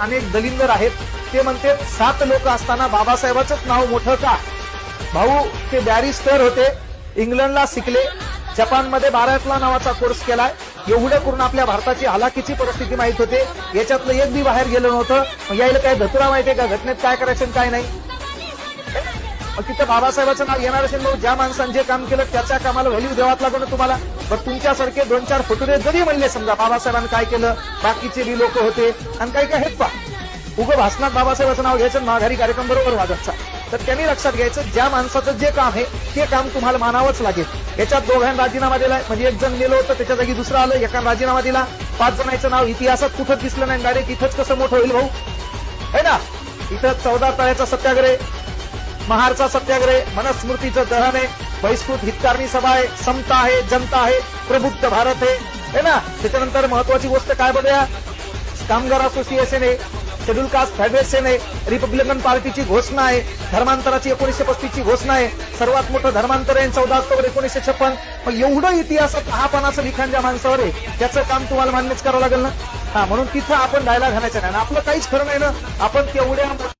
अनेक दलिंदर आहेत. ते म्हणते सात लोक असताना बाबासाहेबाचंच नाव मोठं का? भाऊ ते बॅरिस्टर होते. इंग्लंडला शिकले. जपानमध्ये बारातला नावाचा कोर्स केलाय. एवढं करून आपल्या भारताची हलाखीची परिस्थिती माहीत होते. याच्यातलं एक बी बाहेर गेलं नव्हतं. यायला काय धतुरा माहितीये का? घटनेत काय करायचं काय नाही? तिथं बाबासाहेबाचं नाव येणार असेल मग ज्या माणसानं जे काम केलं त्याच्या कामाला व्हॅल्यू द्यावाच लागतो ना तुम्हाला. बरं तुमच्यासारखे दोन चार फुटुरे जरी म्हणले समजा बाबासाहेबांनी काय केलं बाकीचे बी लोक होते आणि काही काय हेच पा उगं भाषणात बाबासाहेबाचं नाव घ्यायचं माघारी कार्यक्रम बरोबर वाजतचा तर त्यांनी लक्षात घ्यायचं ज्या माणसाचं जे काम आहे ते काम तुम्हाला मानावंच लागेल. याच्यात दोघांनी राजीनामा दिलाय म्हणजे एक जण गेलो होतं त्याच्या जागी दुसरं आलं एका राजीनामा दिला. पाच जणांचं नाव इतिहासात कुठंच दिसलं नाही डायरेक्ट इथंच कसं मोठं होईल भाऊ? है ना? इथं चौदा तळ्याचा सत्याग्रह महारचा सत्याग्रह मनस्मृतीचं दहन आहे. बहिष्कृत हितकारणी सभा आहे. समता आहे जनता आहे. प्रबुद्ध भारत आहे. है ना? त्याच्यानंतर महत्वाची गोष्ट काय बघूया? कामगार असोसिएशन आहे. शेड्यूल कास्ट फेडरेशन आहे. रिपब्लिकन पार्टीची घोषणा आहे. धर्मांतराची एकोणीशे पस्तीसची घोषणा आहे. सर्वात मोठं धर्मांतर आहे. चौदा ऑक्टोबर एकोणीशे छप्पन. मग एवढं इतिहासात हा पानाचं लिखाण ज्या माणसावर आहे त्याचं काम तुम्हाला मान्यच करावं लागेल ना? हा म्हणून तिथं आपण राहायला घालायचं नाही. आपलं काहीच खरं नाही ना? आपण तेवढ्या